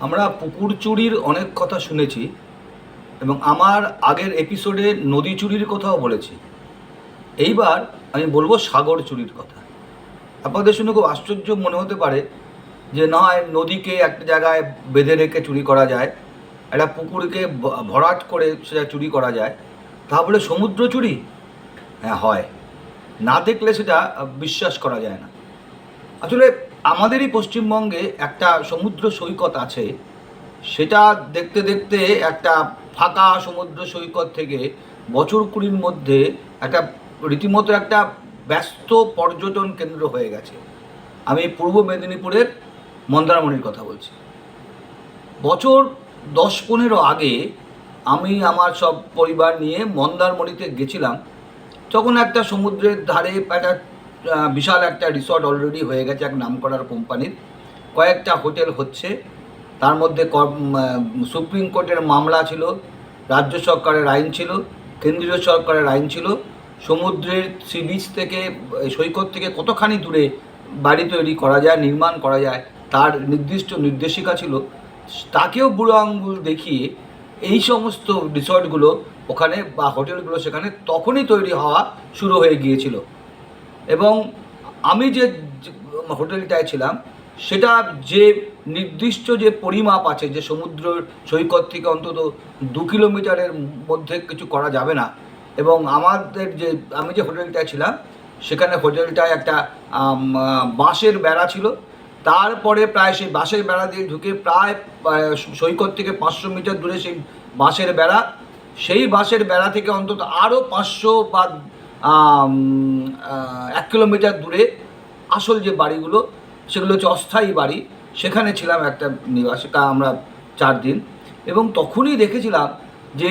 আমরা পুকুর চুরির অনেক কথা শুনেছি এবং আমার আগের এপিসোডে নদী চুরির কথাও বলেছি। এইবার আমি বলব সাগর চুরির কথা। আপনাদের শুনে খুব আশ্চর্য মনে হতে পারে যে নয় নদীকে একটা জায়গায় বেঁধে রেখে চুরি করা যায়, একটা পুকুরকে ভরাট করে সেটা চুরি করা যায়। তা বলে সমুদ্র চুরি? হ্যাঁ হয়। না দেখলে সেটা বিশ্বাস করা যায় না। আসলে আমাদেরই পশ্চিমবঙ্গে একটা সমুদ্র সৈকত আছে। সেটা দেখতে দেখতে একটা ফাঁকা সমুদ্র সৈকত থেকে বছর কুড়ির মধ্যে একটা রীতিমতো একটা ব্যস্ত পর্যটন কেন্দ্র হয়ে গেছে। আমি পূর্ব মেদিনীপুরের মন্দারমণির কথা বলছি। বছর দশ পনেরো আগে আমি আমার সব পরিবার নিয়ে মন্দারমণিতে গেছিলাম। তখন একটা সমুদ্রের ধারে একটা বিশাল একটা রিসর্ট অলরেডি হয়ে গেছে এক নামকরার কোম্পানির। কয়েকটা হোটেল হচ্ছে। তার মধ্যে সুপ্রিম কোর্টের মামলা ছিল, রাজ্য সরকারের আইন ছিল, কেন্দ্রীয় সরকারের আইন ছিল। সমুদ্রের সি বিচ থেকে সৈকত থেকে কতখানি দূরে বাড়ি তৈরি করা যায়, নির্মাণ করা যায়, তার নির্দিষ্ট নির্দেশিকা ছিল। তাকেও বুড়ো আঙ্গুল দেখিয়ে এই সমস্ত রিসর্টগুলো ওখানে বা হোটেলগুলো সেখানে তখনই তৈরি হওয়া শুরু হয়ে গিয়েছিল। এবং আমি যে হোটেলটায় ছিলাম, সেটা যে নির্দিষ্ট যে পরিমাপ আছে, যে সমুদ্র সৈকত থেকে অন্তত দু কিলোমিটারের মধ্যে কিছু করা যাবে না, এবং আমাদের যে, আমি যে হোটেলটায় ছিলাম, সেখানে হোটেলটায় একটা বাঁশের বেড়া ছিল। তারপরে প্রায় সেই বাঁশের বেড়া দিয়ে ঢুকে প্রায় সৈকত থেকে পাঁচশো মিটার দূরে সেই বাঁশের বেড়া। সেই বাঁশের বেড়া থেকে অন্তত আরও পাঁচশো বা এক কিলোমিটার দূরে আসল যে বাড়িগুলো, সেগুলো হচ্ছে অস্থায়ী বাড়ি। সেখানে ছিলাম একটা নিবাসে আমরা চার দিন। এবং তখনই দেখেছিলাম যে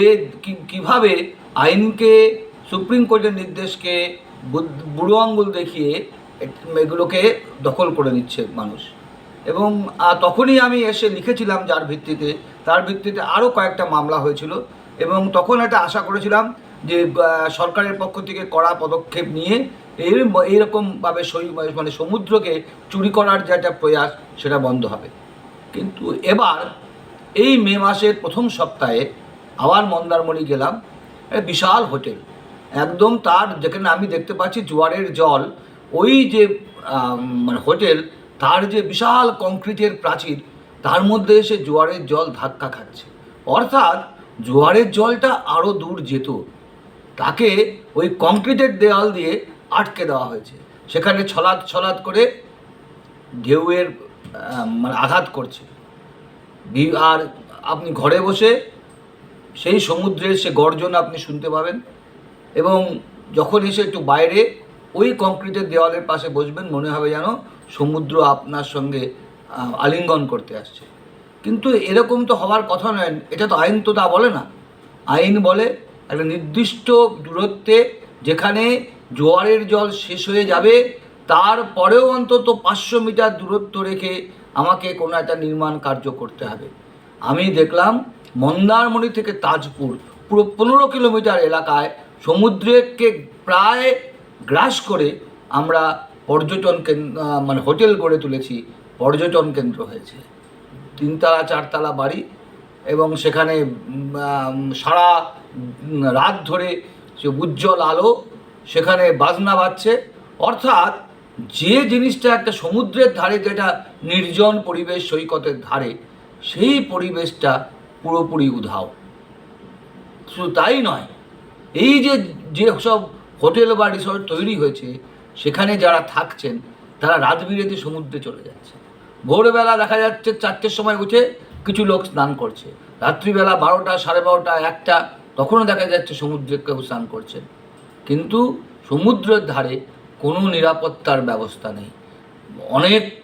কীভাবে আইনকে, সুপ্রিম কোর্টের নির্দেশকে বুড়ো আঙ্গুল দেখিয়ে এগুলোকে দখল করে নিচ্ছে মানুষ। এবং তখনই আমি এসে লিখেছিলাম যার ভিত্তিতে, তার ভিত্তিতে আরও কয়েকটা মামলা হয়েছিল। এবং তখন একটা আশা করেছিলাম যে সরকারের পক্ষ থেকে কড়া পদক্ষেপ নিয়ে এই এইরকমভাবে মানে সমুদ্রকে চুরি করার যে একটা প্রয়াস, সেটা বন্ধ হবে। কিন্তু এবার এই মে মাসের প্রথম সপ্তাহে আবার মন্দারমণি গেলাম বিশাল হোটেল। একদম তার যেখানে আমি দেখতে পাচ্ছি জোয়ারের জল, ওই যে মানে হোটেল, তার যে বিশাল কংক্রিটের প্রাচীর, তার মধ্যে এসে জোয়ারের জল ধাক্কা খাচ্ছে। অর্থাৎ জোয়ারের জলটা আরও দূর যেত তাকে ওই কংক্রিটের দেওয়াল দিয়ে আটকে দেওয়া হয়েছে। সেখানে ছলাৎ ছলাৎ করে ঢেউয়ের মানে আঘাত করছে। আর আপনি ঘরে বসে সেই সমুদ্রের সে গর্জন আপনি শুনতে পাবেন এবং যখন এসে একটু বাইরে ওই কংক্রিটের দেওয়ালের পাশে বসবেন, মনে হবে যেন সমুদ্র আপনার সঙ্গে আলিঙ্গন করতে আসছে। কিন্তু এরকম তো হওয়ার কথা নয়, এটা তো আইন তো তা বলে না। আইন বলে একটা নির্দিষ্ট দূরত্বে যেখানে জোয়ারের জল শেষ হয়ে যাবে, তারপরেও অন্তত পাঁচশো মিটার দূরত্ব রেখে আমাকে কোনো একটা নির্মাণ কার্য করতে হবে। আমি দেখলাম মন্দারমণি থেকে তাজপুর, পুরো পনেরো কিলোমিটার এলাকায় সমুদ্রকে প্রায় গ্রাস করে আমরা পর্যটন কেন্দ্র মানে হোটেল গড়ে তুলেছি, পর্যটন কেন্দ্র হয়েছে। তিনতলা, চারতলা বাড়ি এবং সেখানে সারা রাত ধরে সে উজ্জ্বল আলো সেখানে বাজনা বাজছে। অর্থাৎ যে জিনিসটা একটা সমুদ্রের ধারে যেটা নির্জন পরিবেশ সৈকতের ধারে, সেই পরিবেশটা পুরোপুরি উধাও। শুধু তাই নয়, এই যে যে সব হোটেল বা রিসর্ট তৈরি হয়েছে, সেখানে যারা থাকছেন, তারা রাত বিরেতে সমুদ্রে চলে যাচ্ছে। ভোরবেলা দেখা যাচ্ছে চারটের সময় উঠে কিছু লোক স্নান করছে। রাত্রিবেলা বারোটা, সাড়ে বারোটা, একটা তখনও দেখা যাচ্ছে সমুদ্রে কেউ স্নান করছেন কিন্তু সমুদ্রের ধারে কোনো নিরাপত্তার ব্যবস্থা নেই। অনেক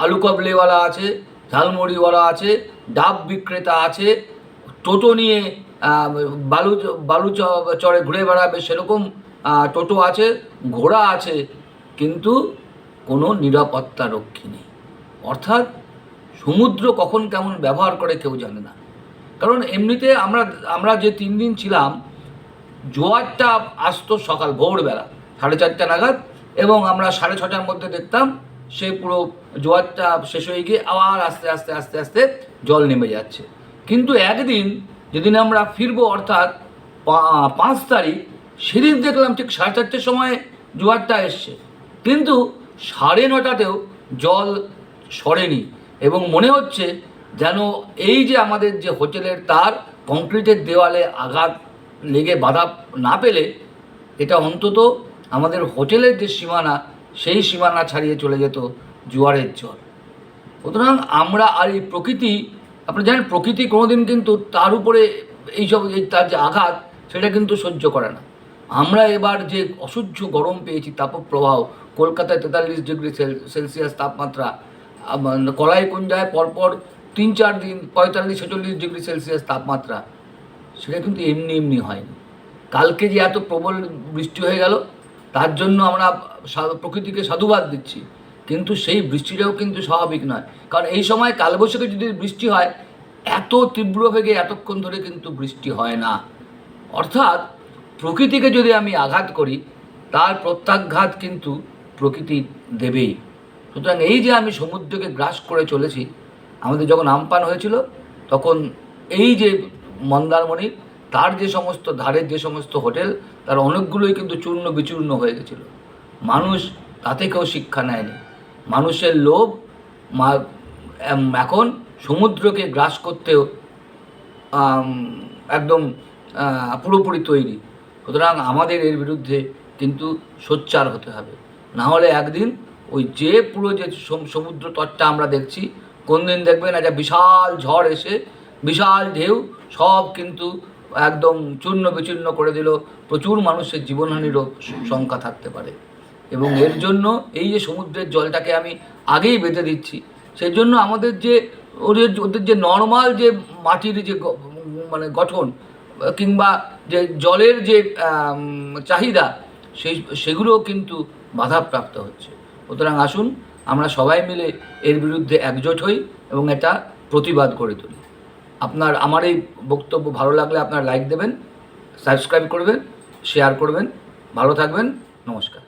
আলু কাবলিওয়ালা আছে, ঝালমুড়িওয়ালা আছে, ডাব বিক্রেতা আছে, টোটো নিয়ে বালু বালু চ- চড়ে ঘুরে বেড়াবে সেরকম টোটো আছে, ঘোড়া আছে, কিন্তু কোনো নিরাপত্তা রক্ষী নেই। অর্থাৎ সমুদ্র কখন কেমন ব্যবহার করে কেউ জানে না। কারণ এমনিতে আমরা আমরা যে তিন দিন ছিলাম, জোয়ারটা আসতো সকাল, ভোরবেলা, সাড়ে চারটা নাগাদ, এবং আমরা সাড়ে ছটার মধ্যে দেখতাম সে পুরো জোয়ারটা শেষ হয়ে গিয়ে আবার আস্তে আস্তে আস্তে আস্তে জল নেমে যাচ্ছে। কিন্তু একদিন যেদিন আমরা ফিরবো অর্থাৎ পাঁচ তারিখ, সেদিন দেখলাম ঠিক সাড়ে চারটের সময় জোয়ারটা এসছে। কিন্তু সাড়ে নটাতেও জল সরেনি, এবং মনে হচ্ছে যেন এই যে আমাদের যে হোটেলের তার কংক্রিটের দেওয়ালে আঘাত লেগে বাধা না পেলে, এটা অন্তত আমাদের হোটেলের যে সীমানা, সেই সীমানা ছাড়িয়ে চলে যেত জোয়ারের জল সুতরাং আমরা আর এই প্রকৃতি আপনি জানেন প্রকৃতি কোনোদিন কিন্তু তার উপরে এইসব, এই তার যে আঘাত, সেটা কিন্তু সহ্য করে না। আমরা এবার যে অসহ্য গরম পেয়েছি, তাপপ্রবাহ, কলকাতায় তেতাল্লিশ ডিগ্রি সেল- সেলসিয়াস তাপমাত্রা কলাইকুঞ্জায় পরপর তিন চার দিন, পঁয়তাল্লিশ, ছেচল্লিশ ডিগ্রি সেলসিয়াস তাপমাত্রা। সেটা কিন্তু এমনি এমনি হয়নি। কালকে যে এত প্রবল বৃষ্টি হয়ে গেল, তার জন্য আমরা প্রকৃতিকে সাধুবাদ দিচ্ছি। কিন্তু সেই বৃষ্টিটাও কিন্তু স্বাভাবিক নয়। কারণ এই সময় কালবৈশাখী যদি বৃষ্টি হয়, এত তীব্র বেগে এতক্ষণ ধরে কিন্তু বৃষ্টি হয় না। অর্থাৎ প্রকৃতিকে যদি আমি আঘাত করি, তার প্রত্যাঘাত কিন্তু প্রকৃতি দেবেই। সুতরাং এই যে আমি সমুদ্রকে গ্রাস করে চলেছি আমাদের যখন আমপান হয়েছিল, তখন এই যে মন্দারমণি, তার যে সমস্ত ধারের যে সমস্ত হোটেল, তার অনেকগুলোই কিন্তু চূর্ণ বিচূর্ণ হয়ে গেছিল। মানুষ তাতে কেউ শিক্ষা নেয়নি। মানুষের লোভ এখন সমুদ্রকে গ্রাস করতেও একদম পুরোপুরি তৈরি। সুতরাং আমাদের এর বিরুদ্ধে কিন্তু সোচ্চার হতে হবে। না হলে একদিন ওই যে পুরো যে সম- সমুদ্র তটটা আমরা দেখছি কোন দিন দেখবেন একটা বিশাল ঝড় এসে, বিশাল ঢেউ, সব কিন্তু একদম চূর্ণ বিচূর্ণ করে দিল। প্রচুর মানুষের জীবনহানিরও সংখ্যা থাকতে পারে। এবং এর জন্য এই যে সমুদ্রের জলটাকে আমি আগেই বেঁধে দিচ্ছি সেই জন্য আমাদের যে, ওদের ওদের যে নর্মাল যে মাটির যে মানে গঠন, কিংবা যে জলের যে চাহিদা, সেই, সেগুলোও কিন্তু বাধাপ্রাপ্ত হচ্ছে। সুতরাং আসুন আমরা সবাই মিলে এর বিরুদ্ধে একজোট হই এবং এটা প্রতিবাদ করে তুলি। আপনার, আমার এই বক্তব্য ভালো লাগলে আপনার লাইক দেবেন সাবস্ক্রাইব করবেন শেয়ার করবেন। ভালো থাকবেন, নমস্কার।